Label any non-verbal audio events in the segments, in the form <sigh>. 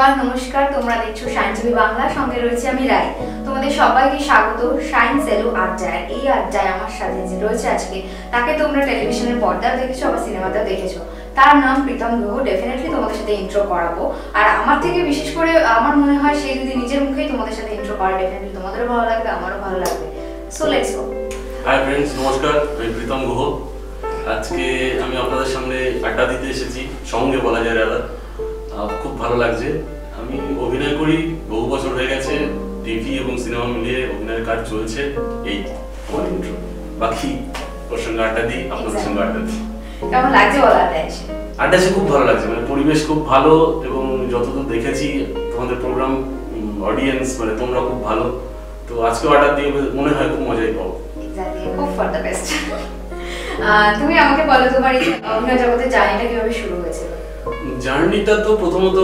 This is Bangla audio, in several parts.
হ্যালো নমস্কার। তোমরা দেখছ সায়েন্স টিভি বাংলা, সঙ্গে রয়েছে আমি রাই। তোমাদের সবাইকে স্বাগত। সায়েন্স এলু আড্ডায়। এই আড্ডায় আমার সাথে যে রয়েছে আজকে, তাকে তোমরা টেলিভিশনের পর্দায় দেখেছ বা সিনেমাতেও দেখেছ। তার নাম প্রীতম গ্রহ ডেফিনেটলি তোমাদের সাথে ইন্ট্রো করাবো। আর আমার থেকে বিশেষ করে, আমার মনে হয় সে যদি নিজের মুখেই তোমাদের সাথে ইন্ট্রো করে ডেফিনেটলি তোমাদেরও ভালো লাগবে, আমারও ভালো লাগবে। So let's go hi friends নমস্কার। আমি প্রীতম গুহ। আজকে আমি আপনাদের সামনে আড্ডা দিতে এসেছি। সঙ্গে বলা যায় দাদা খুব ভালো লাগছে। চলছে এই ইন্ট্রো বাকি ওর সঙ্গে আড্ডা দিই আপনাদের সঙ্গে আড্ডা দিই। কেমন লাগছে বলা আড্ডা এসে? খুব ভালো লাগছে মানে পরিবেশ খুব ভালো এবং যতদূর দেখেছি তোমাদের প্রোগ্রাম অডিয়েন্স মানে তোমরা খুব ভালো। তো আজকে আড্ডা দিয়ে মনে হয় খুব মজাই পাবো। হোপ ফর দ্য বেস্ট তুমি আমাকে বলো তোমার এই অভিনয় জগতে জার্নিটা কীভাবে শুরু হয়েছিল? জার্নিটা তো প্রথমত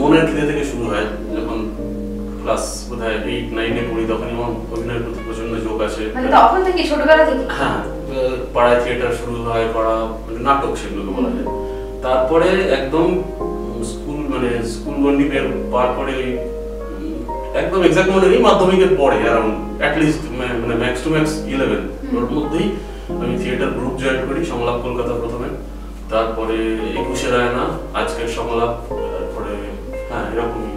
মনের খিদে থেকে শুরু হয়। ক্লাস বোধহয় এইট নাইনে পড়ি তখনই আমার অভিনয়ের প্রতি প্রচণ্ড ঝোঁক আছে। মানে তখন থেকে ছোটবেলা থেকে? হ্যাঁ পাড়ায় থিয়েটার শুরু হয় করা মানে নাটক সেগুলোকে বলা যায়। তারপরে একদম স্কুল মানে স্কুল গন্ডি পার করে ওই একদম এক্সাক্ট মনে নেই মাধ্যমিকের পরে অ্যারাউন্ড অ্যাটলিস্ট মানে ম্যাক্স টু ম্যাক্স ইলেভেন ওর মধ্যেই আমি থিয়েটার গ্রুপ জয়েন করি সংলাপ কলকাতা প্রথমে। তারপরে একুশে রায়না আজকের সংলাপ তারপরে হ্যাঁ এরকমই।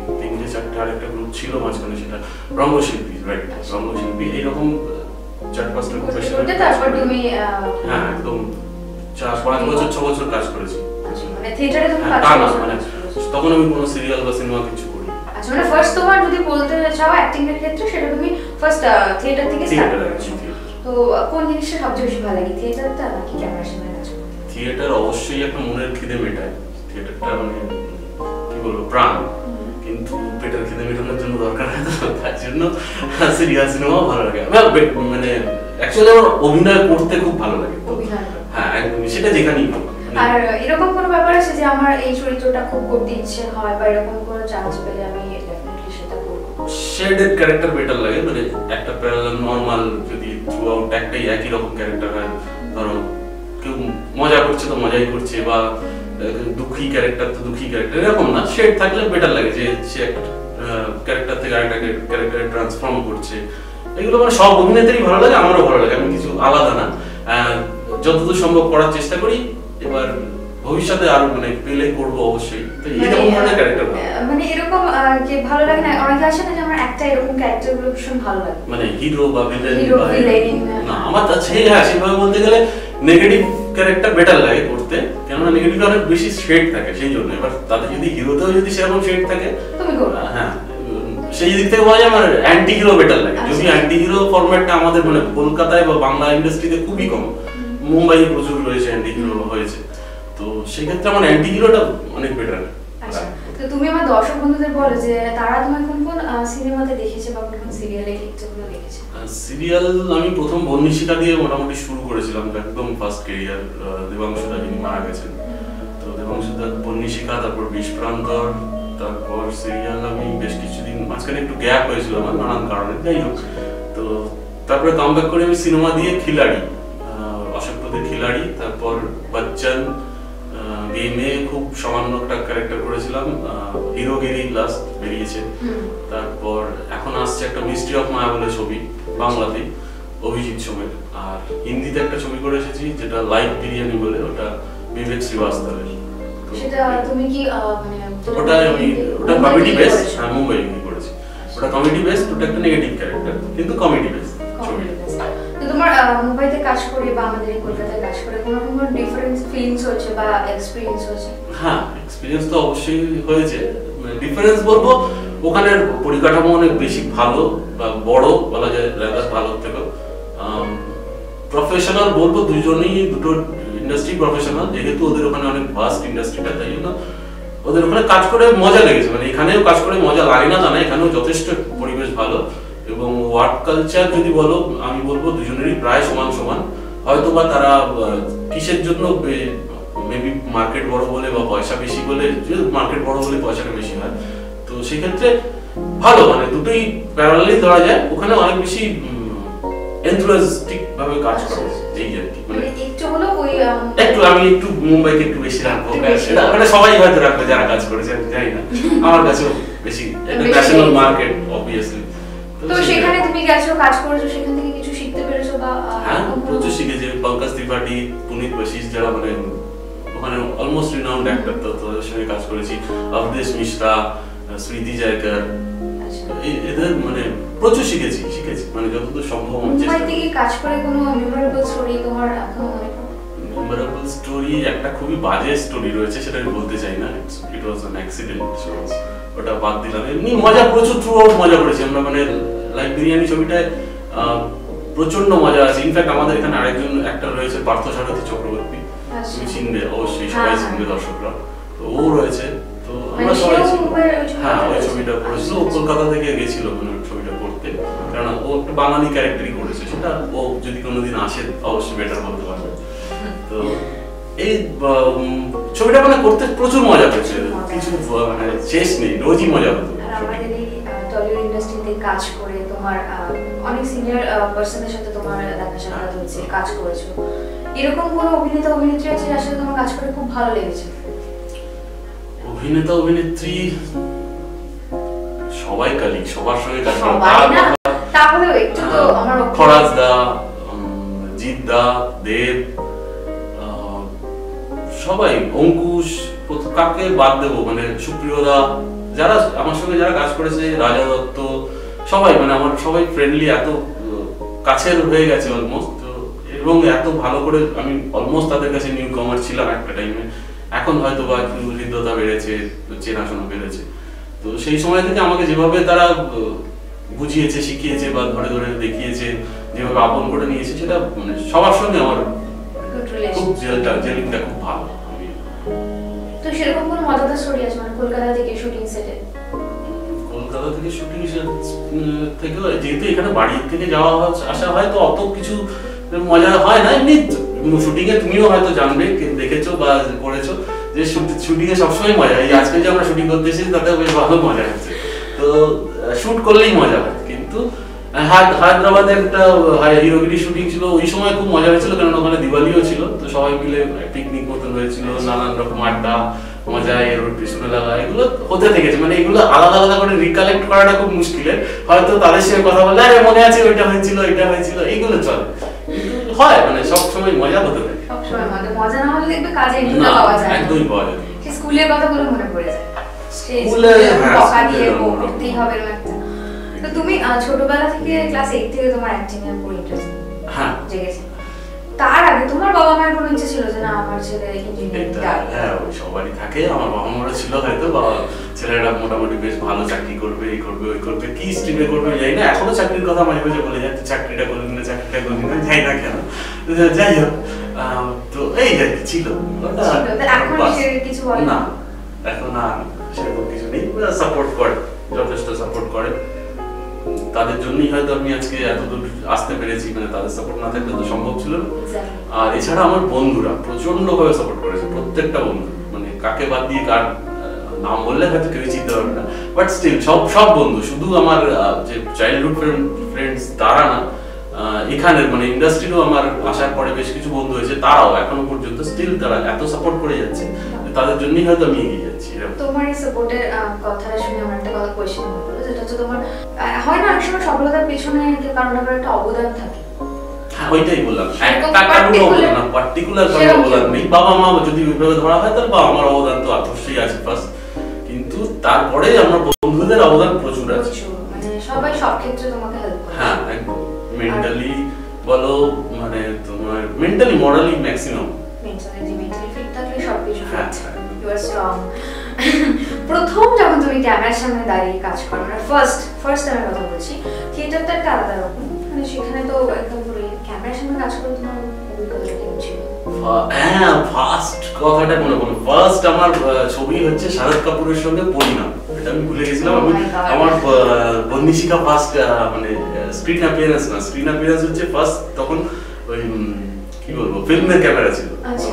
তিনটে চারটে আরেকটা গ্রুপ ছিল মাঝখানে সেটা রঙ্গশিল্পী রাইট রঙ্গশিল্পী এইরকম চার পাঁচটা গ্রুপের সাথে তারপর তুমি হ্যাঁ একদম চার পাঁচ বছর ছ বছর কাজ করেছি। আচ্ছা, মানে থিয়েটারে তুমি হ্যাঁ, কাজ মানে তখন আমি কোনো সিরিয়াল বা সিনেমা কিছু করি আচ্ছা মানে ফার্স্ট তোমার যদি বলতে চাও অ্যাক্টিং এর ক্ষেত্রে সেটা তুমি ফার্স্ট থিয়েটার থেকে স্টার্ট করেছ তো কোন জিনিসটা সবচেয়ে বেশি ভালো লাগে থিয়েটারটা নাকি ক্যামেরার সামনে কাজ থিয়েটার অবশ্যই একটা মনের খিদে মেটায়। থিয়েটারটা মানে কি বলব প্রাণ। কিন্তু পেটের খিদে মেটানোর জন্য দরকার হয় তো তার জন্য সিরিয়াল সিনেমাও ভালো লাগে। মানে অ্যাকচুয়ালি আমার অভিনয় করতে খুব ভালো লাগে। হ্যাঁ সেটা যেখানেই হোক। মানে আর এরকম কোনো ব্যাপার আছে যে আমার এই চরিত্রটা খুব করতে ইচ্ছে হয় বা এরকম কোনো চান্স পেলে আমি ডেফিনেটলি সেটা করব? শেডেড ক্যারেক্টার বেটার লাগে মানে একটা প্যারালাল নর্মাল যদি থ্রু আউট একটাই একই রকম ক্যারেক্টার হয় ধরো কেউ মজা করছে তো মজাই করছে বা দুঃখী ক্যারেক্টার তো দুঃখী ক্যারেক্টার এরকম না। শেড থাকলে বেটার লাগে যে সে একটা ক্যারেক্টার থেকে আরেকটা ক্যারেক্টারে ট্রান্সফর্ম করছে। এগুলো মানে সব অভিনেতারই ভালো লাগে আমারও ভালো লাগে আমি কিছু আলাদা না। যতদূর সম্ভব করার চেষ্টা করি এবার ভবিষ্যতে আরও মানে পেলে করব অবশ্যই। তো এইরকম ধরনের ক্যারেক্টার মানে এরকম যে ভালো লাগে না অনেকে আসে না যে আমার একটা এরকম ক্যারেক্টারগুলো ভীষণ ভালো লাগে। মানে হিরো বা ভিলেন না আমার তো সেই হ্যাঁ সেভাবে বলতে গেলে নেগেটিভ ক্যারেক্টার বেটার লাগে করতে কেননা নেগেটিভ অনেক বেশি শেড থাকে সেই জন্য। এবার তাদের যদি হিরোতেও যদি সেরকম শেড থাকে হ্যাঁ সেই দিক থেকে বলা যায় আমার অ্যান্টি হিরো বেটার লাগে। যদি আচ্ছা। অ্যান্টি হিরো ফরম্যাটটা আমাদের মানে কলকাতায় বা বাংলা ইন্ডাস্ট্রিতে খুবই কম। মুম্বাই প্রচুর রয়েছে অ্যান্টি হিরো হয়েছে। তো সেক্ষেত্রে আমার অ্যান্টি হিরোটা অনেক বেটার আচ্ছা। তো তুমি আমার দর্শক বন্ধুদের বলো যে তারা তোমার কোন সিনেমাতে দেখেছে বা কোন সিরিয়ালে যেগুলো দেখেছে? সিরিয়াল আমি প্রথম বন্নিশিকা দিয়ে মোটামুটি শুরু করেছিলাম একদম ফার্স্ট কেরিয়ার দেবাংশু দা যিনি মারা গেছেন। তো দেবাংশু দা বন্নিশিকা, তারপর বিষপ্রান্তর, তারপর সিরিয়াল আমি বেশ কিছুদিন, মাঝখানে একটু গ্যাপ হয়েছিল আমার নানান কারণে, যাই হোক। তো তারপরে কাম করে আমি সিনেমা দিয়ে খিলাড়ি অশোকপতির খিলাড়ি, তারপর বচ্চন গেমে খুব সামান্য একটা ক্যারেক্টার করেছিলাম হিরোগিরি লাস্ট বেরিয়েছে। তারপর এখন আসছে একটা মিস্ট্রি অফ মায়া বলে ছবি বাংলাতে অভিজিৎ সোমের আর হিন্দিতে একটা ছবি করে এসেছি যেটা লাইভ বিরিয়ানি বলে ওটা বিবেক শ্রীবাস্তবের। সেটা তুমি কি মানে ওটা আমি ওটা কমেডি বেস হ্যাঁ মুম্বাই করেছি। ওটা কমেডি বেস ওটা একটা নেগেটিভ ক্যারেক্টার কিন্তু কমেডি বেস ছবি। Comedy based। তো তোমার মুম্বাইতে কাজ করে বা আমাদের কলকাতায় কাজ করে, কোনো রকম ডিফারেন্স ফিলিংস হচ্ছে বা এক্সপিরিয়েন্স হচ্ছে? হ্যাঁ এক্সপিরিয়েন্স তো অবশ্যই হয়েছে। ডিফারেন্স বলব, ওখানের পরিকাঠামো অনেক বেশি ভালো বা বড় বলা যায় রাদার ভালো থেকে প্রফেশনাল বলব, দুজনেই দুটো ইন্ডাস্ট্রি প্রফেশনাল যেহেতু ওদের ওখানে অনেক ভাস্ট ইন্ডাস্ট্রিটা তাই জন্য ওদের ওখানে কাজ করে মজা লেগেছে। মানে এখানেও কাজ করে মজা, লাগে না তা না এখানেও যথেষ্ট পরিবেশ ভালো। এবং ওয়ার্ক কালচার যদি বলো আমি বলব দুজনেরই প্রায় সমান সমান। হয়তো বা তারা কিসের জন্য মেবি মার্কেট বড় বলে বা পয়সা বেশি বলে মার্কেট বড় বলে পয়সাটা বেশি হয় তো সেক্ষেত্রে ভালো মানে দুটোই প্যারালালি ধরা যায়। ওখানে অনেক বেশি এনথুয়াস্টিক ভাবে কাজ করে এই আর কি মানে মানে একটু হলেও ওই একটু আমি একটু মুম্বাইকে একটু বেশি রাখব মানে সবাই হয়তো রাখবে যারা কাজ করেছে জানি না। <laughs> আমার কাছেও বেশি এটা ন্যাশনাল মার্কেট অবভিয়াসলি তো সেখানে তুমি গেছো কাজ করেছ সেখান থেকে কিছু শিখতে পেরেছ বা হ্যাঁ প্রচুর শিখেছি। পঙ্কজ ত্রিপাঠী পুনিত বশিস যারা মানে ওখানে অলমোস্ট রিনাউন্ড অ্যাক্টর তো তাদের সঙ্গে কাজ করেছি। অবদেশ মিশ্রা স্মৃতি জায়কার আচ্ছা। এদের মানে প্রচুর শিখেছি শিখেছি। মানে যতদূর সম্ভব আমার চেষ্টা থেকে কাজ করে কোনো মেমোরেবল স্টোরি তোমার মেমোরেবল স্টোরি একটা খুবই বাজে স্টোরি রয়েছে সেটা আমি বলতে চাই না। ইট ওয়াজ অ্যান অ্যাক্সিডেন্ট ওটা বাদ দিলাম। এমনি মজা প্রচুর থ্রু আউট মজা করেছি আমরা মানে লাইক বিরিয়ানি ছবিটায় প্রচণ্ড মজা আছে। ইনফ্যাক্ট আমাদের এখানে আরেকজন একটা রয়েছে পার্থ সারথী চক্রবর্তী। আচ্ছা। তুমি চিনবে অবশ্যই সবাই হ্যাঁ, হ্যাঁ। চিনবে দর্শকরা। তো ও রয়েছে তো আমরা মানে সবাই ওই ছবিটা হ্যাঁ ওই ছবিটা করেছিল ও আচ্ছা, কলকাতা থেকে গেছিল মানে ছবিটা করতে। কারণ ও একটা বাঙালি ক্যারেক্টারই করেছে। সেটা ও যদি কোনোদিন আসে অবশ্যই বেটার বলতে পারবে। তো এই ছবিটা মানে করতে প্রচুর মজা পেয়েছে কিছু মানে শেষ নেই রোজই মজা হতো আর আমাদের এই টলিউড ইন্ডাস্ট্রিতে কাজ করে তোমার অনেক সিনিয়র পার্সনের সাথে তোমার দেখা সাক্ষাৎ হয়েছে কাজ করেছ। এরকম কোনো অভিনেতা অভিনেত্রী আছে যার সাথে তোমার কাজ করে খুব ভালো লেগেছে? অভিনেতা অভিনেত্রী সবাই কালি সবার সঙ্গে কাজ করা। সবাই তার না? কথা- তাহলেও একটু তো আমার খরাজ দা জিৎ দা দেব সবাই অঙ্কুশ কাকে বাদ দেবো? মানে সুপ্রিয় দা যারা আমার সঙ্গে যারা কাজ করেছে, রাজা দত্ত, সবাই মানে আমার সবাই ফ্রেন্ডলি এত কাছের হয়ে গেছে অলমোস্ট এবং এত ভালো করে আমি অলমোস্ট তাদের কাছে নিউ কমার ছিলাম একটা টাইমে এখন হয়তো বা একটু হৃদ্যতা বেড়েছে চেনাশোনা বেড়েছে। তো সেই সময় থেকে আমাকে যেভাবে তারা বুঝিয়েছে, শিখিয়েছে বা ধরে ধরে দেখিয়েছে, যেভাবে আপন করে নিয়েছে, সেটা মানে সবার সঙ্গে আমার Good relation. খুব জেলটা জেলিংটা খুব ভালো আমি সেরকম কোনো মজাদার স্টোরি মানে কলকাতা থেকে শুটিং সেটে কলকাতা থেকে শুটিং থেকে যেহেতু এখানে বাড়ি থেকে যাওয়া আসা হয় তো অত কিছু মজা হয় না এমনি শুটিং এ তুমিও হয়তো জানবে দেখেছ বা করেছ যে শুটিং এ সবসময় মজা এই আজকে যে আমরা শুটিং করতে এসেছি তাতে বেশ ভালো মজা হচ্ছে তো শুট করলেই মজা হয় কিন্তু হায়দ- হায়দ্রাবাদে একটা হিরোগিরি শুটিং ছিল ওই সময় খুব মজা হয়েছিল কারণ ওখানে দিওয়ালিও ছিল তো সবাই মিলে পিকনিক মতন হয়েছিল নানান রকম আড্ডা মজা এর পিছনে লাগা এগুলো হতে থেকেছে মানে এগুলো আলাদা আলাদা করে রিকালেক্ট করাটা খুব মুশকিলের হয়তো তাদের সঙ্গে কথা বললে আরে মনে আছে ওইটা হয়েছিল এটা হয়েছিল এইগুলো চলে। হয় মানে সব সময় মজা হতে থাকে। সবসময় মজা মজা না হলে দেখবে কাজে না পাওয়া যায় একদমই পাওয়া যায় স্কুলের কথাগুলো মনে পড়ে যায়। স্কুলে, স্কুলে হ্যাঁ, বকা দিয়ে করতেই হবে তো তুমি ছোটবেলা থেকে ক্লাস থেকে তোমার অ্যাক্টিং এর উপর ইন্টারেস্ট হ্যাঁ। জেগেছে? তার আগে তোমার বাবা মায়ের কোনো ইচ্ছে ছিল যে না আমার ছেলে ইঞ্জিনিয়ারিং হ্যাঁ ওই সবারই থাকে। আমার বাবা মারও ছিল হয়তো বা ছেলেরা মোটামুটি বেশ ভালো চাকরি করবে এই করবে ওই করবে কি স্ট্রিমে করবে যাই না। এখনও চাকরির কথা মাঝে মাঝে বলে যাচ্ছে চাকরিটা করবি না চাকরিটা করবি না যাই না কেন। যাই হোক তো এই আর কি ছিল। না? এখন আর সেরকম কিছু নেই। সাপোর্ট করে যথেষ্ট সাপোর্ট করে। তাদের জন্যই হয়তো আমি আজকে এতদূর আসতে পেরেছি মানে তাদের সাপোর্ট না থাকলে তো সম্ভব ছিল না। আর এছাড়া আমার বন্ধুরা প্রচণ্ড ভাবে সাপোর্ট করেছে প্রত্যেকটা বন্ধু। মানে কাকে বাদ দিয়ে কার নাম বললে হয়তো কেউ চিনতে পারবে না। বাট স্টিল সব সব বন্ধু শুধু আমার যে চাইল্ডহুড ফ্রেন্ডস তারা না এখানের মানে ইন্ডাস্ট্রিরও আমার আসার পরে বেশ কিছু বন্ধু হয়েছে তারাও এখনও পর্যন্ত স্টিল তারা এত সাপোর্ট করে যাচ্ছে। তাদের জন্যই হয়তো আমি এগিয়ে যাচ্ছি তোমার এই সাপোর্টের কথাটা শুনে আমার একটা কথা কোয়েশ্চেন হলো যেটা হচ্ছে তোমার হয় না অনেক সময় সফলতার পেছনে কারণ না একটা অবদান থাকে। হ্যাঁ ওইটাই বললাম। একটা কারণ অবদান পার্টিকুলার কারণ অবদান নেই। বাবা মা যদি ওইভাবে ধরা হয় তাহলে বাবা মার অবদান তো অবশ্যই আছে কিন্তু তারপরে আমার বন্ধুদের অবদান প্রচুর আছে। মানে সবাই সব ক্ষেত্রে তোমাকে হেল্প করে হ্যাঁ একদম। মেন্টালি বলো মানে তোমার mentally morally maximum you are strong প্রথম যখন তুমি ক্যামেরার সামনে দাঁড়িয়ে কাজ করো মানে ফার্স্ট ফার্স্ট টাইমের কথা বলছি থিয়েটারটা একটা আলাদা রকম মানে সেখানে তো একদম পুরো ক্যামেরার সামনে কাজ করে তোমার হ্যাঁ ফার্স্ট কথাটা মনে করো ফার্স্ট আমার ছবি হচ্ছে শারদ কাপুরের সঙ্গে পরিণাম। এটা আমি ভুলে গেছিলাম। Oh আমি আমার বন্দিশিকা ফার্স্ট মানে স্ক্রিন অ্যাপিয়ারেন্স না। স্ক্রিন অ্যাপিয়ারেন্স হচ্ছে ফার্স্ট তখন ওই কি বলব? ফিল্মের ক্যামেরা ছিল। আচ্ছা।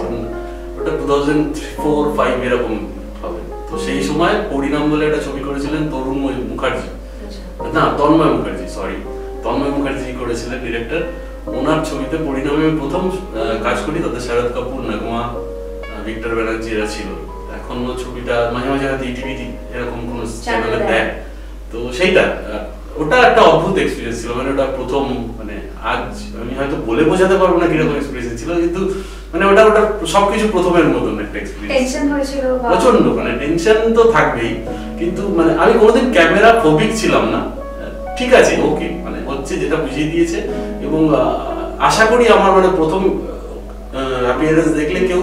ওটা টু থাউজেন্ড ফোর ফাইভ এরকম হবে তো সেই সময় পরিণাম বলে একটা ছবি করেছিলেন তরুণ মুখার্জি আচ্ছা না তন্ময় মুখার্জি সরি তন্ময় মুখার্জি করেছিলেন ডিরেক্টর ওনার ছবিতে পরিণামে প্রথম কাজ করি তাতে শারদ কাপুর নাগমা ভিক্টর ব্যানার্জি এরা ছিল এখন ছবিটা মাঝে মাঝে হয়তো ইটিভিটি এরকম কোনো চ্যানেলে। দেয় তো সেইটা ওটা একটা অদ্ভুত এক্সপিরিয়েন্স ছিল মানে ওটা প্রথম মানে আজ আমি হয়তো বলে বোঝাতে পারব না কীরকম এক্সপিরিয়েন্স ছিল কিন্তু মানে ওটা ওটা সবকিছু প্রথমের মতন একটা এক্সপিরিয়েন্স প্রচণ্ড মানে টেনশন তো থাকবেই। কিন্তু মানে আমি কোনোদিন ক্যামেরা ফোবিক ছিলাম না। ঠিক আছে ওকে মানে হচ্ছে যেটা বুঝিয়ে দিয়েছে। এবং আশা করি আমার মানে প্রথম অ্যাপিয়ারেন্স দেখলে কেউ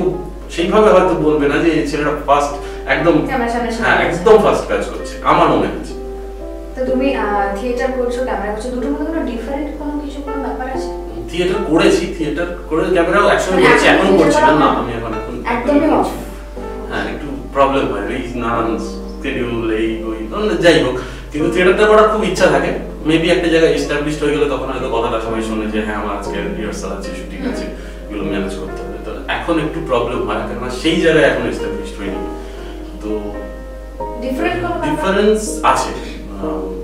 সেইভাবে হয়তো বলবে না যে ছেলেটা ফার্স্ট একদম হ্যাঁ একদম ফার্স্ট কাজ করছে আমার মনে হচ্ছে। তো তুমি থিয়েটার করছ ক্যামেরা করছ দুটোর মধ্যে কোনো ডিফারেন্ট কোনো কিছু কোনো ব্যাপার আছে? থিয়েটার করেছি থিয়েটার করে ক্যামেরাও একসঙ্গে মানে করেছি এখন করছি না না আমি এখন এখন একদমই। হ্যাঁ একটু প্রবলেম হয় এই নানান স্কেডিউল এই ওই মানে যাই হোক কিন্তু থিয়েটারটা করার খুব ইচ্ছা থাকে। মেবি একটা জায়গায় এস্টাবলিশড হয়ে গেলে তখন হয়তো কথাটা সবাই শোনে যে হ্যাঁ আমার আজকে রিহার্সাল আছে শুটিং আছে এগুলো ম্যানেজ করতে হবে। তো এখন একটু প্রবলেম হয় কেননা সেই জায়গায় এখন এস্টাবলিশড হয়নি। তো ডিফারেন্স আছে।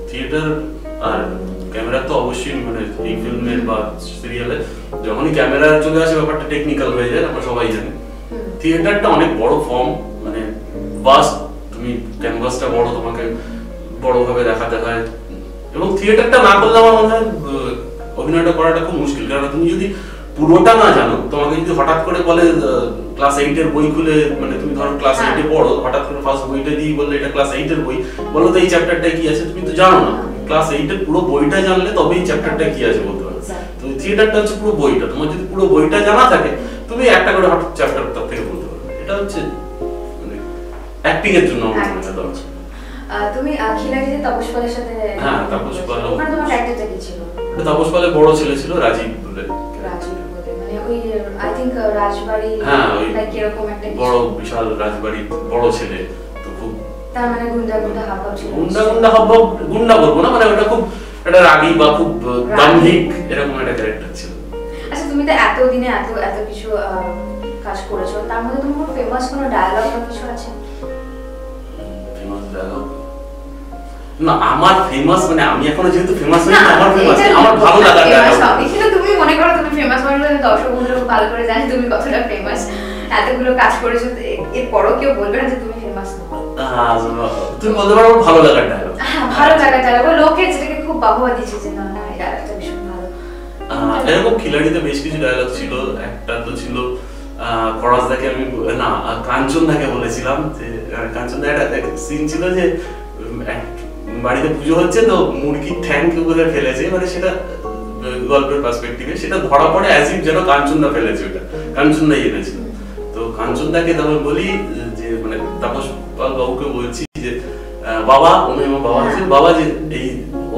থিয়েটার আর ক্যামেরা তো অবশ্যই মানে এই ফিল্মের বা সিরিয়ালে যখনই ক্যামেরা চলে আসে ব্যাপারটা টেকনিক্যাল হয়ে যায় আমরা সবাই জানি। থিয়েটারটা অনেক বড় ফর্ম মানে বাস তুমি ক্যানভাসটা বড় তোমাকে বড় ভাবে দেখাতে হয় এবং থিয়েটারটা না করলে আমার মনে হয় অভিনয়টা করাটা খুব মুশকিল। কারণ তুমি যদি পুরোটা না জানো? তোমাকে যদি হঠাৎ করে বলে ক্লাস এইটের বই খুলে মানে তুমি ধরো ক্লাস হ্যাঁ। এইটে পড়ো হঠাৎ করে ফার্স্ট বইটা দিয়ে বললে এটা ক্লাস এইটের বই বলো তো এই চ্যাপ্টারটা কি আছে? তুমি তো জানো না। ক্লাস এইটের পুরো বইটা জানলে তবেই চ্যাপ্টারটা কি আছে বলতে পারবে তো থিয়েটারটা হচ্ছে পুরো বইটা। তোমার যদি পুরো বইটা জানা থাকে তুমি একটা করে হঠাৎ চ্যাপ্টার তার থেকে বলতে পারবে এটা হচ্ছে মানে অ্যাক্টিং এর জন্য আমার মনে হয় তুমি আহ, খিলাড়িতে তপস পালের সাথে হ্যাঁ, তাপস পাল। ওখানে তোমার ক্যারেক্টারটা কি ছিল? এটা তাপস পালের বড় ছেলে ছিল রাজীব বলে। ওই আই থিংক রাজবাড়ি হ্যাঁ লাইক এরকম একটা বড় বিশাল রাজবাড়ির বড় ছেলে তো খুব তার মানে গুন্ডা গুন্ডা হাবভাব ছিল। গুন্ডা গুন্ডা হব গুন্ডা বলব না মানে ওটা খুব একটা রাগী বা খুব দাম্ভিক এরকম একটা ক্যারেক্টার ছিল। আচ্ছা তুমি তো এত দিনে এত এত কিছু আহ, কাজ করেছ তার মধ্যে তোমার কোনো ফেমাস কোনো ডায়লগ বা কিছু আছে? ফেমাস ডায়লগ না আমার ফেমাস মানে আমি এখনও যেহেতু ফেমাস হইনি আমার ফেমাস আমার ভালো লাগা famous ডায়লগ হবে। কিন্তু তুমি মনে করো তুমি ফেমাস বললে দর্শক বন্ধুরা ভালো করে জানে তুমি কতটা ফেমাস এতগুলো কাজ করেছ এরপরও কেউ বলবে না যে তুমি ফেমাস না তুমি বলতে পারো ভালো লাগার ডায়লগ হ্যাঁ, ভালো লাগা ডায়লগ লোকে যেটাকে খুব বাহবা দিচ্ছে যে না না এই ডায়লগটা ভীষণ ভালো। এরকম খিলাড়িতে বেশ কিছু ডায়লগ ছিল। একটা তো ছিল আমি না কাঞ্চনদাকে বলেছিলাম যে কাঞ্চনদা একটা সিন ছিল যে বাড়িতে পুজো হচ্ছে তো মুরগির ঠ্যাং কেউ ফেলেছে মানে সেটা গল্পের পার্সপেক্টিভে সেটা ধরা পড়ে অ্যাজিভ যেন কাঞ্চনদা ফেলেছে ওটা কাঞ্চনদাই এনেছিল তো কাঞ্চনদাকে তখন বলি যে মানে তাপস পাল বাবুকে বলছি যে বাবা উনি আমার বাবা আছেন বাবা যে এই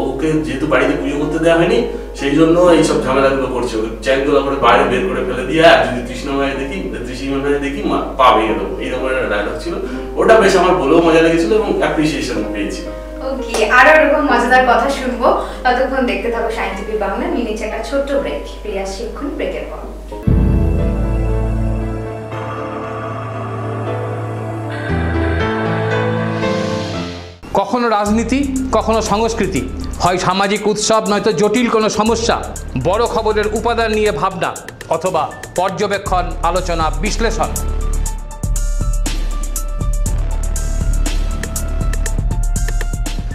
ওকে যেহেতু বাড়িতে পুজো করতে দেওয়া হয়নি সেই জন্য এইসব ঝামেলাগুলো করছে। ওকে চ্যাংদোলা করে বাইরে বের করে ফেলে দিয়ে আর যদি তৃষ্ণামায় দেখি তৃষ্ণামায় দেখি মা পা ভেঙে দেবো। এইরকম একটা ডায়লগ ছিল। ওটা বেশ আমার বলেও মজা লেগেছিল এবং অ্যাপ্রিসিয়েশন পেয়েছি। ওকে আরও এরকম মজাদার কথা শুনব। ততক্ষণ দেখতে থাকো বাংলা। নিয়ে নিচ্ছে একটা ছোট্ট ব্রেক ফিরে আসছি এক্ষুনি ব্রেকের পর। কখনো রাজনীতি, কখনো সংস্কৃতি। হয় সামাজিক উৎসব, নয়তো জটিল কোনো সমস্যা। বড় খবরের উপাদান নিয়ে ভাবনা, অথবা পর্যবেক্ষণ, আলোচনা, বিশ্লেষণ।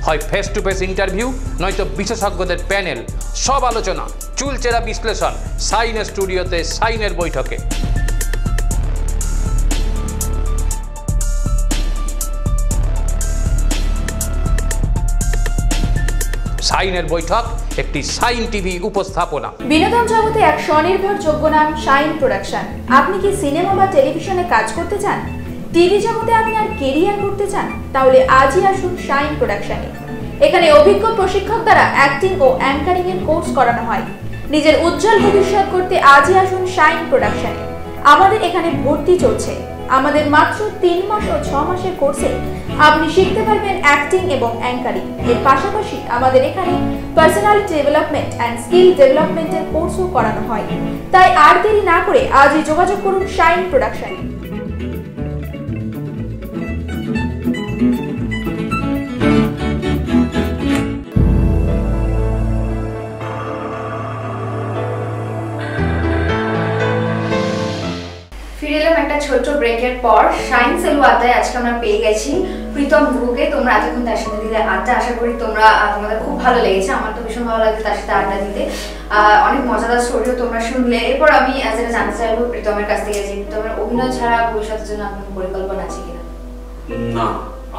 হয় ফেস টু ফেস ইন্টারভিউ নয়তো বিশেষজ্ঞদের প্যানেল সব আলোচনা, চুলচেরা বিশ্লেষণ, সাইন স্টুডিওতে সাইনের বৈঠকে। সাইনের বৈঠক, একটি সাইন টিভি উপস্থাপনা। বিনোদন জগতে এক স্বনির্ভরযোগ্য নাম শাইন প্রোডাকশন। আপনি কি সিনেমা বা টেলিভিশনে কাজ করতে চান? টিভি জগতে আপনার কেরিয়ার করতে চান, তাহলে আজই আসুন শাইন প্রোডাকশনে। এখানে অভিজ্ঞ প্রশিক্ষক দ্বারা অ্যাক্টিং ও অ্যাঙ্কারিং এর কোর্স করানো হয়। নিজের উজ্জ্বল ভবিষ্যৎ করতে আজই আসুন শাইন প্রোডাকশনে। আমাদের এখানে ভর্তি চলছে। আমাদের মাত্র তিন মাস ও ছ মাসের কোর্সে আপনি শিখতে পারবেন অ্যাক্টিং এবং অ্যাঙ্কারিং এর পাশাপাশি আমাদের এখানে পার্সোনালিটি ডেভেলপমেন্ট অ্যান্ড স্কিল ডেভেলপমেন্টের কোর্সও করানো হয়। তাই আর দেরি না করে আজই যোগাযোগ করুন শাইন প্রোডাকশনে। ছোট্ট ব্রেকের পর সায়েন্স এলু আড্ডায় আজকে আমরা পেয়ে গেছি। প্রীতম গুরুকে। তোমরা এতক্ষণ তার সাথে দিলে আড্ডা আশা করি তোমরা তোমাদের খুব ভালো লেগেছে। আমার তো ভীষণ ভালো লাগছে তার সাথে আড্ডা দিতে। অনেক মজাদার স্টোরিও তোমরা শুনলে। এরপর আমি যেটা জানতে চাইব প্রীতমের কাছ থেকে যে প্রীতমের অভিনয় ছাড়া ভবিষ্যতের জন্য আপনার পরিকল্পনা আছে কিনা? না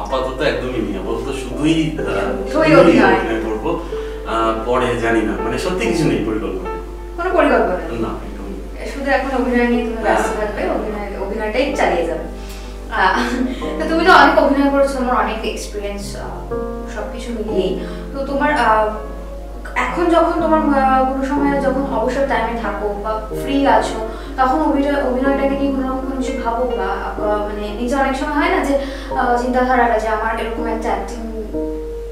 আপাতত একদমই নেই। আপাতত শুধুই অভিনয়। করব। পরে জানি না। মানে সত্যি কিছু নেই পরিকল্পনা। কোনো পরিকল্পনা? না। শুধু এখন অভিনয় নিয়ে তুমি ব্যস্ত থাকবে অভিনয় অভিনয়টাই চালিয়ে যাবে। তো তুমি তো অনেক অভিনয় করেছ, তোমার অনেক এক্সপিরিয়েন্স সবকিছু মিলিয়েই। তো তোমার এখন যখন তোমার কোনো সময় যখন অবসর টাইমে থাকো বা ফ্রি আছো, তখন অভিনয়, অভিনয়টাকে নিয়ে কোনো রকম কিছু ভাবো বা মানে নিজে অনেক সময় হয় না যে চিন্তাধারাটা যে আমার এরকম একটা অ্যাক্টিং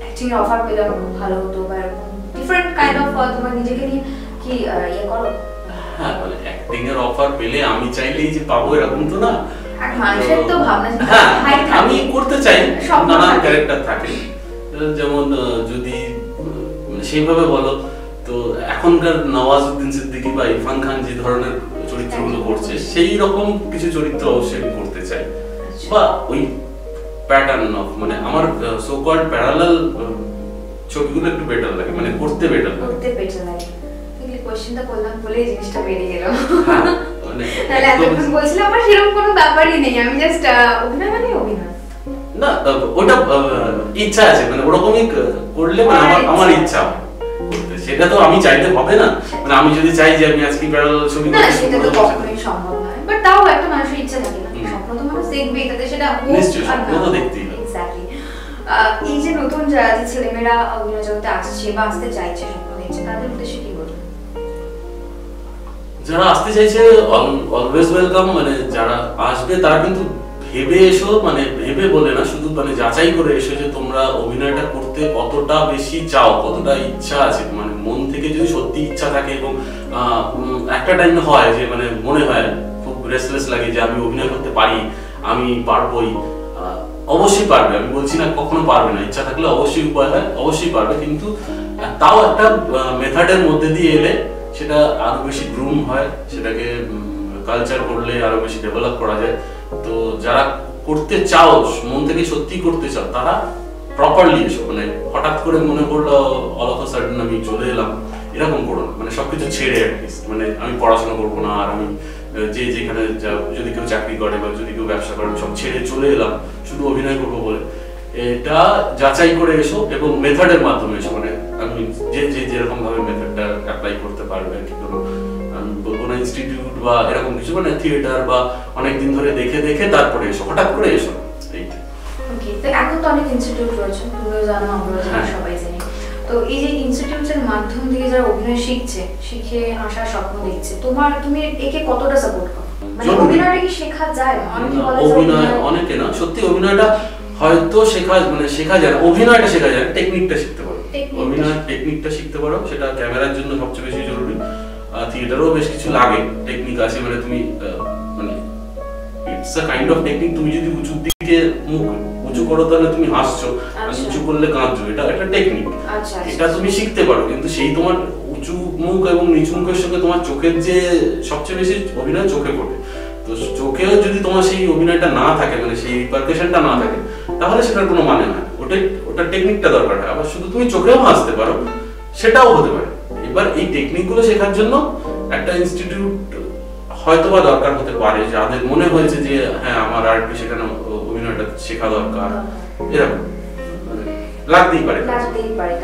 অ্যাক্টিং অফার পেলে আমার খুব ভালো হতো বা এরকম ডিফারেন্ট কাইন্ড অফ তোমার নিজেকে নিয়ে কি ইয়ে করো? হ্যাঁ মানে অ্যাক্টিং এর অফার পেলে আমি চাইলেই যে পাবো এরকম তো না। হ্যাঁ। আমি করতে চাই নানান ক্যারেক্টার থাকে। যেমন যদি মানে সেইভাবে বলো তো এখনকার নওয়াজউদ্দিন সিদ্দিকী বা ইরফান খান যে ধরনের চরিত্রগুলো করছে সেই রকম কিছু চরিত্র অবশ্যই আমি করতে চাই। বা ওই প্যাটার্ন অফ মানে আমার সো কল্ড প্যারালাল ছবিগুলো একটু বেটার লাগে মানে করতে বেটার লাগে। করতে পেটে লাগে। কোশ্চেনটা করলাম বলে এই জিনিসটা বেরিয়ে গেল। হ্যাঁ, তাহলে এতক্ষণ বলছিলাম আমার সেরকম কোনো ব্যাপারই নেই। আমি জাস্ট অভিনয় মানে অভিনয়। না ওটা ইচ্ছা আছে। মানে ওরকমই করলে মানে আমার আমার ইচ্ছা। সেটা তো আমি চাইতে হবে না। মানে আমি যদি চাই যে আমি আজকে প্যারাল ছবি না সেটা তো কখনোই সম্ভব নয়। বাট তাও একটা মানুষের ইচ্ছা থাকে না। স্বপ্ন তো মানুষ দেখবেই তাতে সেটা নিশ্চয়ই, স্বপ্ন তো দেখতেই হবে। এই যে নতুন যারা ছেলেমেয়েরা অভিনয় জগতে আসছে বা আসতে চাইছে স্বপ্ন দেখছে তাদের উদ্দেশ্যে কি? যারা আসতে চাইছে অলওয়েজ ওয়েলকাম মানে যারা আসবে, তারা কিন্তু ভেবে এসো মানে ভেবে বলে না, শুধু মানে যাচাই করে এসো যে তোমরা অভিনয়টা করতে কতটা বেশি চাও, কতটা ইচ্ছা আছে। মানে মন থেকে যদি সত্যি ইচ্ছা থাকে এবং একটা টাইম হয় যে মানে মনে হয়, খুব রেসলেস লাগে যে আমি অভিনয় করতে পারি, আমি পারবোই অবশ্যই পারবে। আমি বলছি না কখনো পারবে না। ইচ্ছা থাকলে অবশ্যই উপায় হয়, অবশ্যই পারবে। কিন্তু, তাও একটা মেথডের মধ্যে দিয়ে এলে সেটা আরও বেশি গ্রুম হয়, সেটাকে কালচার করলে আরও বেশি ডেভেলপ করা যায়। তো যারা করতে চাও, মন থেকে সত্যি করতে চাও, তারা প্রপারলি এসো। মানে হঠাৎ করে মনে করল অল অফ সাডেন আমি চলে এলাম। এরকম করো মানে সবকিছু ছেড়ে অ্যাটলিস্ট মানে আমি পড়াশোনা করব না, আর আমি যে যেখানে যদি কেউ চাকরি করে বা যদি কেউ ব্যবসা করে সব ছেড়ে চলে এলাম। শুধু অভিনয় করব বলে। এটা যাচাই করে এসো এবং মেথডের মাধ্যমে এসো। মানে আমি যে যে যেরকম ভাবে মেথডটা অ্যাপ্লাই করতে পারবে কি কোনো আমি বলব না ইনস্টিটিউট বা এরকম কিছু মানে থিয়েটার বা অনেক দিন ধরে দেখে দেখে তারপরে এসো হঠাৎ করে এসো। এইটা ওকে তো এখন তো অনেক ইনস্টিটিউট রয়েছে তুমিও জানো আমরাও জানি হ্যাঁ। সবাই জানি। তো এই যে ইনস্টিটিউটের মাধ্যম থেকে যারা অভিনয় শিখছে শিখে আসার স্বপ্ন দেখছে তোমার তুমি একে কতটা সাপোর্ট করো? মানে। অভিনয়টা কি শেখা যায়? অনেকে বলে অভিনয়- অনেকে না সত্যি অভিনয়টা হয়তো শেখা মানে শেখা যায় অভিনয়টা শেখা যায় টেকনিকটা শিখতে পারো। অভিনয় টেকনিকটা শিখতে পারো সেটা ক্যামেরার জন্য সবচেয়ে বেশি জরুরি। থিয়েটারও বেশ কিছু লাগে টেকনিক আছে মানে তুমি মানে it's a kind of technique তুমি যদি উঁচুর দিকে মুখ উঁচু করো তাহলে তুমি হাসছো আর আচ্ছা। নিচু করলে কাঁদছো এটা একটা টেকনিক আচ্ছা এটা তুমি শিখতে পারো কিন্তু সেই তোমার উঁচু মুখ এবং নিচু মুখের সঙ্গে তোমার চোখের যে সবচেয়ে বেশি অভিনয় চোখে পড়ে তো চোখেও যদি তোমার সেই অভিনয়টা না থাকে মানে সেই পারকেশনটা না থাকে তাহলে সেটার কোনো মানে না। ওটাই ওটা টেকনিকটা দরকার হয়। আবার শুধু তুমি চোখেও হাসতে পারো সেটাও হতে পারে। এবার এই টেকনিকগুলো শেখার জন্য একটা ইনস্টিটিউট হয়তো বা দরকার হতে পারে যাদের মনে হয়েছে যে হ্যাঁ আমার আর একটু সেখানে অভিনয়টা শেখা দরকার। এরকম। লাগতেই পারে। লাগতেই পারে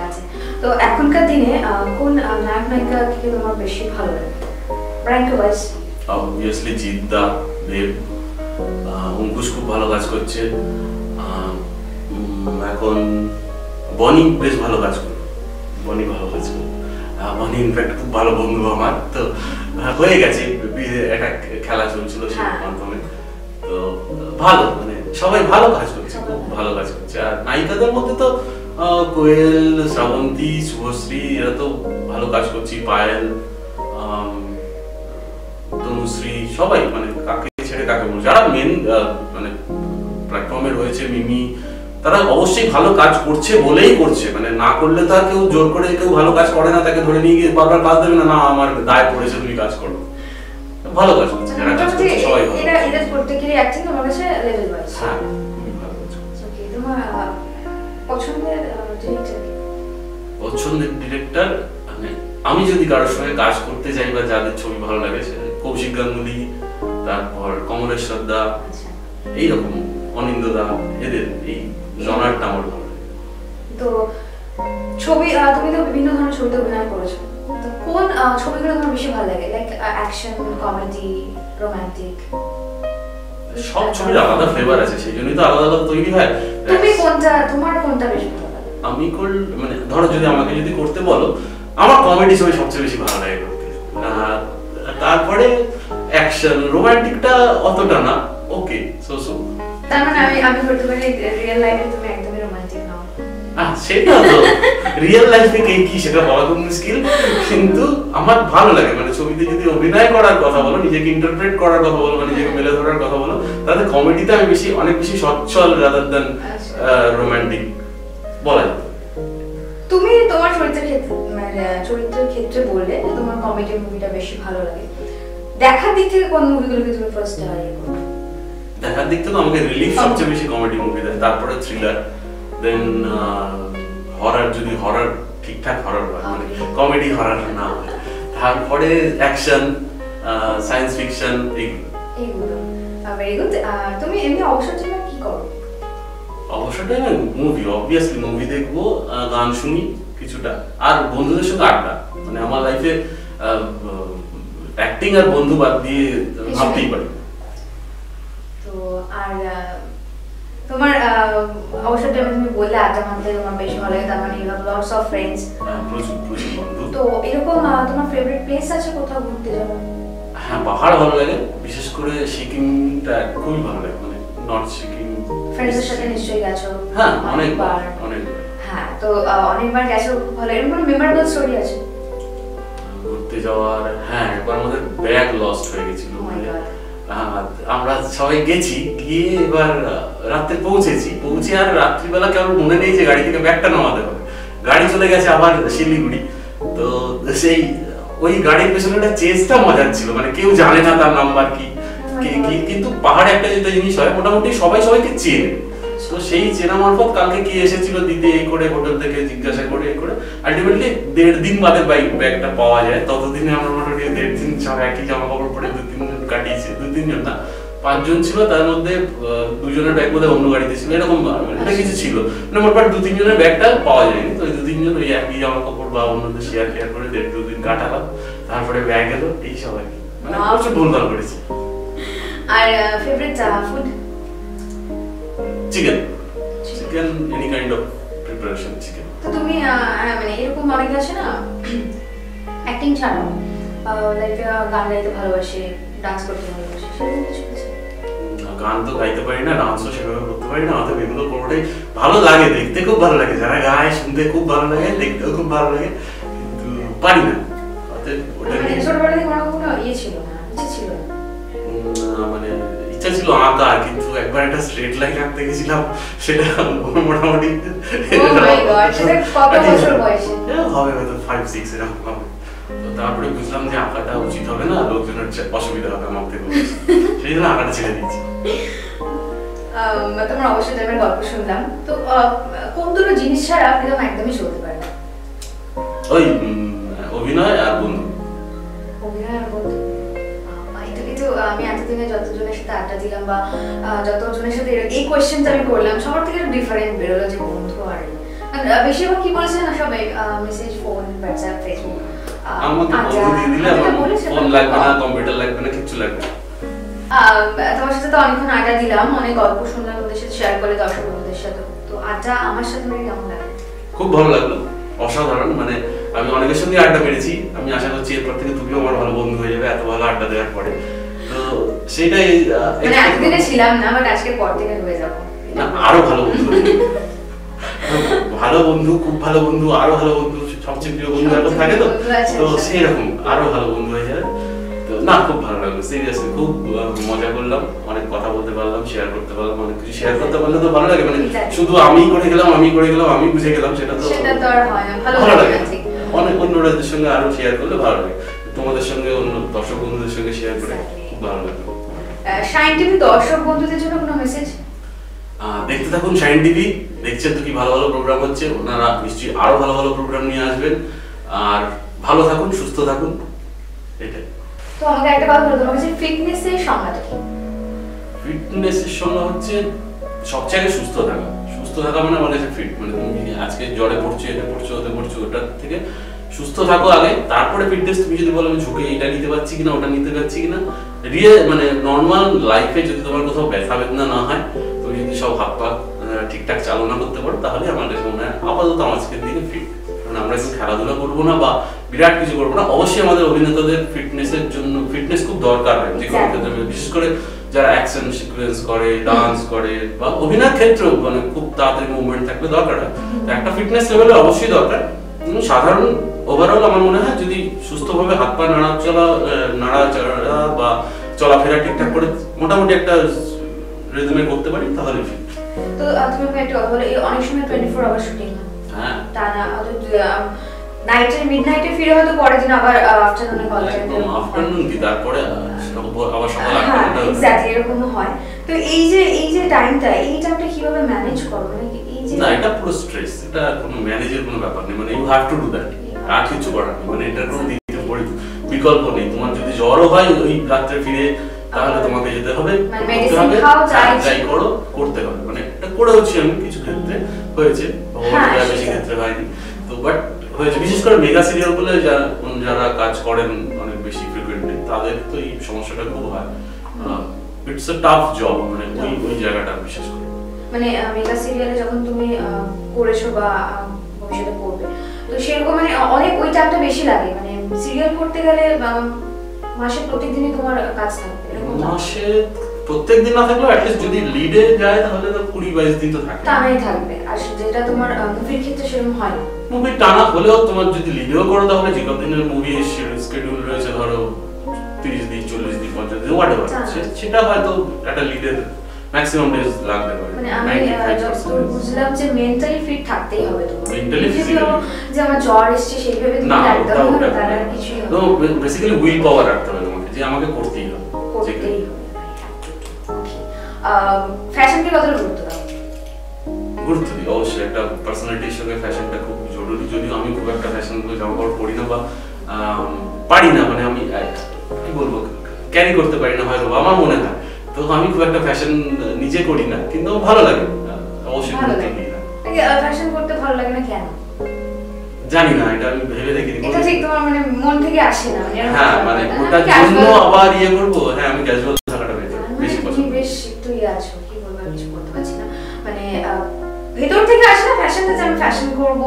তো এখনকার দিনে কোন নায়ক নায়িকাকে তোমার বেশি ভালো লাগে? র্যাঙ্ক ওয়াইজ অবভিয়াসলি জিদ্দা দেব। অঙ্কুশ খুব ভালো কাজ করছে। এখন বনি বেশ ভালো কাজ করে। বনি ভালো কাজ করে। বনি ইনফ্যাক্ট খুব ভালো বন্ধু আমার। তো হয়ে গেছে। একটা খেলা চলছিল সেই হ্যাঁ। মাধ্যমে। তো ভালো মানে সবাই ভালো কাজ করছে খুব ভালো। কাজ করছে। আর নায়িকাদের মধ্যে তো কোয়েল শ্রাবন্তী শুভশ্রী এরা তো ভালো কাজ করছি। পায়েল তনুশ্রী সবাই মানে কাকে ছেড়ে কাকে বলব? যারা মেন মানে প্ল্যাটফর্মে রয়েছে মিমি তারা অবশ্যই ভালো কাজ করছে বলেই করছে। মানে না করলে তো আর কেউ জোর করে কেউ ভালো কাজ করে না তাকে ধরে নিয়ে গিয়ে বারবার কাজ দেবে না না আমার দায় পড়েছে তুমি কাজ করো। ভালো কাজ করছে যারা কাজ করছে সবাই ভালো এরা এদের প্রত্যেকেরই অ্যাক্টিং তোমার কাছে লেভেল ওয়াইজ হ্যাঁ। ওকে তোমার আহ, পছন্দের ডিরেক্টর পছন্দের ডিরেক্টর মানে আমি যদি কারোর সঙ্গে কাজ করতে চাই বা যাদের ছবি ভালো লাগে কৌশিক গাঙ্গুলি তারপর কমলেশ্বর দা আচ্ছা। এইরকম অনিন্দ দা এদের এই জনারটা আমার ভালো লাগে তো ছবি তুমি তো বিভিন্ন ধরনের ছবিতে অভিনয় করেছ। তো কোন ছবিগুলো তোমার বেশি ভালো লাগে? লাইক অ্যাকশন কমেডি রোমান্টিক সব ছবির আলাদা ফ্লেভার আছে সেই জন্যই তো আলাদা আলাদা তৈরি হয়। তুমি কোনটা তোমার কোনটা বেশি ভালো লাগে? আমি কর মানে ধরো যদি আমাকে যদি করতে বলো আমার কমেডি ছবি সবচেয়ে বেশি ভালো লাগে করতে তারপরে অ্যাকশন রোমান্টিকটা অতটা না ওকে সো সো তার মানে আমি আমি বলতে পারি রিয়েল লাইফে তুমি একদমই রোমান্টিক নাও। সেটা তো। রিয়েল লাইফে কে কি সেটা বলা খুব মুশকিল। কিন্তু আমার ভালো লাগে মানে ছবিতে যদি অভিনয় করার কথা বলো নিজেকে ইন্টারপ্রেট করার কথা বলো নিজেকে মেলে ধরার কথা বলো তাহলে কমেডিতে আমি বেশি অনেক বেশি সচ্ছল রাদার দেন রোমান্টিক বলা। যায় তুমি তোমার চরিত্রের ক্ষেত্রে মানে চরিত্রের ক্ষেত্রে বললে তোমার কমেডি মুভিটা বেশি ভালো লাগে। দেখার দিক থেকে কোন মুভিগুলোকে তুমি ফার্স্ট ইয়ে করো। দেখার দিক থেকে আমাকে রিলিফ সবচেয়ে বেশি কমেডি মুভি দেয়। তারপরে থ্রিলার দেন হরার যদি হরার ঠিকঠাক হরার হয় মানে কমেডি হরার না হয়। তারপরে অ্যাকশন সায়েন্স ফিকশন এইগুলো। এইগুলো। ভেরি গুড তুমি এমনি অবসর জন্য কি করো? অবসর টাইমে মুভি অবভিয়াসলি মুভি দেখব গান শুনি কিছুটা। আর বন্ধুদের সঙ্গে আড্ডা। মানে আমার লাইফে অ্যাক্টিং আর বন্ধু বাদ দিয়ে ভাবতেই পারি আর তোমার টাইমে তুমি বললে আড্ডা মারতে তোমার বেশি ভালো লাগে তার মানে you have lots of friends তো এরকম তোমার ফেভারিট প্লেস আছে কোথাও ঘুরতে যাব হ্যাঁ পাহাড় ভালো লাগে বিশেষ করে সিকিমটা খুবই ভালো লাগে মানে নর্থ সিকিম। ফ্রেন্ডসদের সাথে নিশ্চয়ই গেছো? হ্যাঁ অনেকবার অনেকবার। হ্যাঁ তো অনেকবার গেছো ভালো এরকম কোনো মেমোরেবল স্টোরি আছে? ঘুরতে যাওয়ার হ্যাঁ একবার আমাদের ব্যাগ লস্ট হয়ে গেছিল। মানে আমরা সবাই গেছি গিয়ে এবার রাত্রে পৌঁছেছি। পৌঁছে আর রাত্রিবেলা কারোর মনে নেই যে গাড়ি থেকে ব্যাগটা নামাতে হবে। গাড়ি চলে গেছে আবার শিলিগুড়ি। তো সেই ওই গাড়ির পেছনে একটা চেষ্টা মজার ছিল। মানে কেউ জানে না তার নাম্বার কি কিন্তু পাহাড়ে একটা যেটা জিনিস হয় মোটামুটি সবাই সবাইকে চেনে। তো সেই চেনা মারফত কালকে কি এসেছিল দিতে এই করে হোটেল থেকে জিজ্ঞাসা করে এই করে আলটিমেটলি দেড় দিন বাদে বাইক ব্যাগটা পাওয়া যায়। ততদিনে আমরা মোটামুটি দেড় দিন সব একই জামা কাপড় পরে দু তিনজন কাটিয়েছি। দু তিনজন না। পাঁচজন ছিল তার মধ্যে দুজনের ব্যাগ বোধহয় অন্য গাড়িতে ছিল এরকম একটা কিছু ছিল। মানে মোটমাট দু তিনজনের ব্যাগটা পাওয়া যায়নি। তো দু তিনজন ওই একই জামা কাপড় বা অন্যদের শেয়ার শেয়ার করে দেড় দু দিন কাটালাম। তারপরে ব্যাগ এলো এই সব আর কি। মানে প্রচুর ভুলভাল করেছি। আর favourite food chicken chicken any kind of preparation chicken তো তুমি আহ, মানে এরকম অনেকে আছে না <clears throat> অ্যাক্টিং ছাড়াও লাইক গান গাইতে ভালোবাসে ডান্স করতে ভালোবাসে সেরকম কিছু আছে। গান তো গাইতে পারি না ডান্সও সেভাবে করতে পারি না অতএব এগুলো কোনোটাই ভালো লাগে দেখতে খুব ভালো লাগে যারা গায় শুনতে খুব ভালো লাগে দেখতেও খুব ভালো লাগে কিন্তু পারি না। মানে নিয়ে- ছোটবেলা থেকে কোনো কোনো ইয়ে ছিল না ইচ্ছে ছিল না। মানে ইচ্ছা ছিল আঁকা কিন্তু একবার একটা স্ট্রেট লাইন আঁকতে গেছিলাম সেটা মোটামুটি Oh <laughs> হবে হয়তো ফাইভ সিক্স এরকম হবে। তারপরে বুঝলাম যে আঁকাটা উচিত হবে না লোকজনের অসুবিধা হবে আমার থেকে সেই জন্য আঁকাটা ছেড়ে দিয়েছি। তোমার অবশ্যই টাইমের গল্প শুনলাম। তো কোন দুটো জিনিস ছাড়া প্রিয়ম একদমই চলতে পারে ওই অভিনয় আর বন্ধু। অভিনয় আর বন্ধু। কিন্তু আমি এতদিনে যতজনের সাথে আড্ডা দিলাম বা যতজনের সাথে এই কোয়েশ্চেনটা আমি করলাম সবার থেকে ডিফারেন্ট বেরোলো যে বন্ধু আর এই। বেশিরভাগ কি বলেছে না সবাই? মেসেজ ফোন হোয়াটসঅ্যাপ ফেসবুক আমাকে বন্ধু দিয়ে দিলে আমার ফোন লাগবে না কম্পিউটার লাগবে না কিচ্ছু লাগবে না। তোমার সাথে তো অনেকক্ষণ আড্ডা দিলাম অনেক গল্প শুনলাম ওদের সাথে শেয়ার করে দর্শক বন্ধুদের সাথে। তো আড্ডা আমার সাথে মেরে কেমন লাগে? খুব ভালো লাগল অসাধারণ মানে আমি অনেকের সঙ্গে আড্ডা মেরেছি আমি আশা করছি এরপর থেকে তুমিও আমার ভালো বন্ধু হয়ে যাবে এত ভালো আড্ডা দেওয়ার পরে। তো সেটাই মানে এতদিনে ছিলাম না বাট আজকের পর থেকে হয়ে যাব। না, আরও ভালো বন্ধু ভালো বন্ধু খুব ভালো বন্ধু আরও ভালো বন্ধু সবচেয়ে প্রিয় বন্ধু এরকম থাকে তো? তো আচ্ছা। সেই রকম আরও ভালো বন্ধু হয়ে যাবে। তো না খুব ভালো লাগল। সিরিয়াসলি খুব মজা করলাম। অনেক কথা বলতে পারলাম শেয়ার করতে পারলাম অনেক কিছু শেয়ার করতে পারলে তো ভালো লাগে। মানে শুধু আমি করে গেলাম আমি করে গেলাম আমি বুঝে গেলাম সেটা তো সেটা তো আর হয় না। ভালো ভালো লাগে অনেক অন্যদের সঙ্গে আরও শেয়ার করলে ভালো লাগে। তোমাদের সঙ্গে অন্য দর্শক বন্ধুদের সঙ্গে শেয়ার করে. খুব ভালো লাগল। শাইন টিভি দর্শক বন্ধুদের জন্য কোনো মেসেজ দেখতে থাকুন শাইন টিভি দেখছেন তো কি ভালো ভালো প্রোগ্রাম হচ্ছে ওনারা নিশ্চয়ই আরও ভালো ভালো প্রোগ্রাম নিয়ে আসবেন। আর ভালো থাকুন সুস্থ থাকুন এটাই। তো আমাকে একটা কথা বলো তোমার কাছে ফিটনেসের সংজ্ঞাটা কি ফিটনেসের সঙ্গে হচ্ছে সবচেয়ে আগে সুস্থ থাকা। সুস্থ থাকা মানে আমার কাছে ফিট মানে তুমি আজকে জ্বরে পড়ছো এটা পড়ছো ওতে পড়ছো ওটার থেকে সুস্থ থাকো আগে তারপরে ফিটনেস তুমি যদি বলো আমি ঝুঁকে এটা নিতে পারছি কিনা ওটা নিতে পারছি কিনা রিয়ে মানে নর্মাল লাইফে যদি তোমার কোথাও ব্যথা বেদনা না হয় তুমি যদি সব হাত পা ঠিকঠাক চালনা করতে পারো তাহলে আমার কাছে মনে হয় আপাতত আমার আজকের দিনে ফিট কারণ আমরা একটু খেলাধুলা করব না বা বিরাট কিছু করব না অবশ্যই আমাদের অভিনেতাদের ফিটনেসের জন্য ফিটনেস খুব দরকার হয়। যে কোনো ক্ষেত্রে বিশেষ করে যারা অ্যাকশন সিকোয়েন্স করে ডান্স করে বা অভিনয়ের ক্ষেত্রেও মানে খুব তাড়াতাড়ি মুভমেন্ট থাকলে দরকার হয়। তো একটা ফিটনেস লেভেলে অবশ্যই দরকার। সাধারণ ওভারঅল আমার মনে হয় যদি সুস্থভাবে হাত পা নাড়াচলা আহ, নাড়াচাড়া বা চলাফেরা ঠিকঠাক করে মোটামুটি একটা রিদমে করতে পারি তাহলে তো তুমি আমাকে একটা কথা বলো এই অনেক সময় টোয়েন্টি ফোর আওয়ার শুটিং হয়। হ্যাঁ নাইটের মিড নাইটে ফিরে হয়তো পরের দিন আবার আফটারনুনে কল একদম আফটারনুন কি তারপরে? আবার সকাল আটটা হ্যাঁ এক্স্যাক্টলি এরকমও হয়। তো এই যে এই যে টাইমটা এই টাইমটা কীভাবে ম্যানেজ করো মানে এই যে না এটা পুরো স্ট্রেস এটা কোনো ম্যানেজের কোনো ব্যাপার নেই। মানে you have to do that আর কিছু করার নেই। মানে এটার কোনো দ্বিতীয় পরি- বিকল্প নেই। তোমার যদি জ্বরও হয় ওই রাত্রে ফিরে তাহলে তোমাকে যেতে হবে মানে হ্যাঁ, যাই করো করতে হবে। মানে করেওছি আমি কিছু ক্ষেত্রে হয়েছে। ভগবানের হ্যাঁ, বেশি ক্ষেত্রে হয়নি। তো বাট হয়েছে। বিশেষ করে মেগা সিরিয়াল বলে যারা যারা কাজ করেন অনেক বেশি ফ্রিকুয়েন্টলি তাদের তো এই সমস্যাটা খুব হয়। ইটস এ টাফ জব মানে ওই ওই জায়গাটা বিশেষ করে। মানে মেগা সিরিয়ালে যখন তুমি করেছ বা ভবিষ্যতে করবে তো সেরকম মানে অনেক ওই টাইমটা বেশি লাগে। মানে সিরিয়াল করতে গেলে মাসে প্রত্যেকদিনই তোমার কাজ থাকবে এরকম মাসে প্রত্যেক দিন না থাকলেও অ্যাটলিস্ট যদি লিডে যায় তাহলে তো কুড়ি বাইশ দিন তো থাকে। টানাই থাকবে। আর যেটা তোমার মুভির ক্ষেত্রে সেরকম হয় না। মুভি টানা হলেও তোমার যদি লিডেও করো তাহলে যে দিনের মুভি স্কেডিউল রয়েছে ধরো তিরিশ দিন চল্লিশ দিন পঞ্চাশ দিন হোয়াট আচ্ছা। সেটা হয়তো একটা লিডের ম্যাক্সিমাম ডেজ লাগতে পারে মানে আমি যতদূর বুঝলাম যে মেন্টালি ফিট থাকতেই হবে তোমার। Physically. ভাবো যে আমার জ্বর এসছে সেইভাবে তুমি না একদম ওটা ওটা তার আর কিছুই হবে তো না। বেসিক্যালি উইল পাওয়ার রাখতে হবে তোমাকে যে আমাকে করতেই হবে। করতেই হবে। ফ্যাশনকে কতটা গুরুত্ব দাও গুরুত্ব দিই অবশ্যই। একটা পার্সোনালিটির সঙ্গে ফ্যাশনটা খুব জরুরি। যদিও আমি খুব একটা ফ্যাশন জামা কাপড় পরি না বা পারি না মানে আমি কি বলব ক্যারি করতে পারি না হয়তো আমার মনে হয়। তো আমি খুব একটা ফ্যাশন নিজে করি না কিন্তু ভালো লাগে। অবশ্যই ভালো গুরুত্ব লাগে। দিই। না ফ্যাশন করতে ভালো লাগে না কেন? জানি না এটা আমি ভেবে দেখিনি। এটা ঠিক তোমার মানে মন থেকে আসে না মানে হ্যাঁ মানে ওটার জন্য আবার ইয়ে করব। হ্যাঁ আমি ক্যাজুয়াল থেকে আসে না ফ্যাশনটা যে আমি ফ্যাশন করব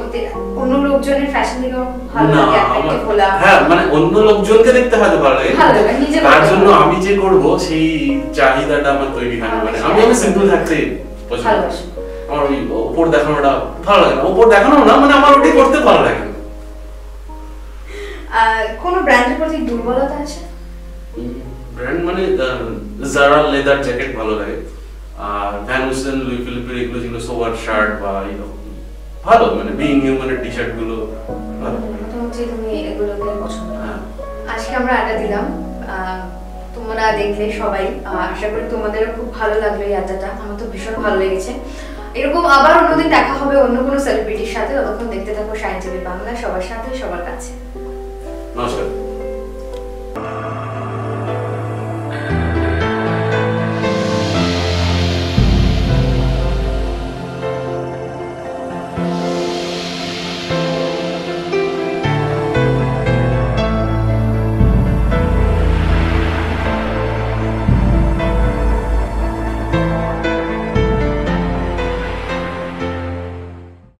ওতে- অন্য লোকজনের ফ্যাশন খুব ভালো লাগে হ্যাঁ মানে অন্য লোকজনকে দেখতে হয়তো ভালো লাগে। তার জন্য আমি যে করব সেই চাহিদাটা আমার তৈরি হয় মানে আমি আমি সিম্পল থাকতে পছন্দ আমার ওই ওপর দেখানোটা ভালো লাগে না। ওপর দেখানো না মানে আমার ওটাই করতে ভালো লাগে কোনো ব্র্যান্ডের প্রতি দুর্বলতা আছে? ব্র্যান্ড মানে জারা লেদার জ্যাকেট ভালো লাগে আর ভ্যান হোসেন লুই ফিলিপের এগুলো যেগুলো সোভার শার্ট বা ভালো মানে বিং হিউম্যানের টি শার্টগুলো ভালো। মোটামুটি তুমি এগুলোকে পছন্দ হ্যাঁ। আজকে আমরা আড্ডা দিলাম। তোমরা দেখলে সবাই। আশা করি তোমাদেরও খুব ভালো লাগল এই আড্ডাটা। আমার তো ভীষণ ভালো লেগেছে। এরকম আবার অন্যদিন দেখা হবে অন্য কোনো সেলিব্রিটির সাথে। ততক্ষণ দেখতে থাকো টিভি বাংলা সবার সাথে সবার কাছে। নমস্কার।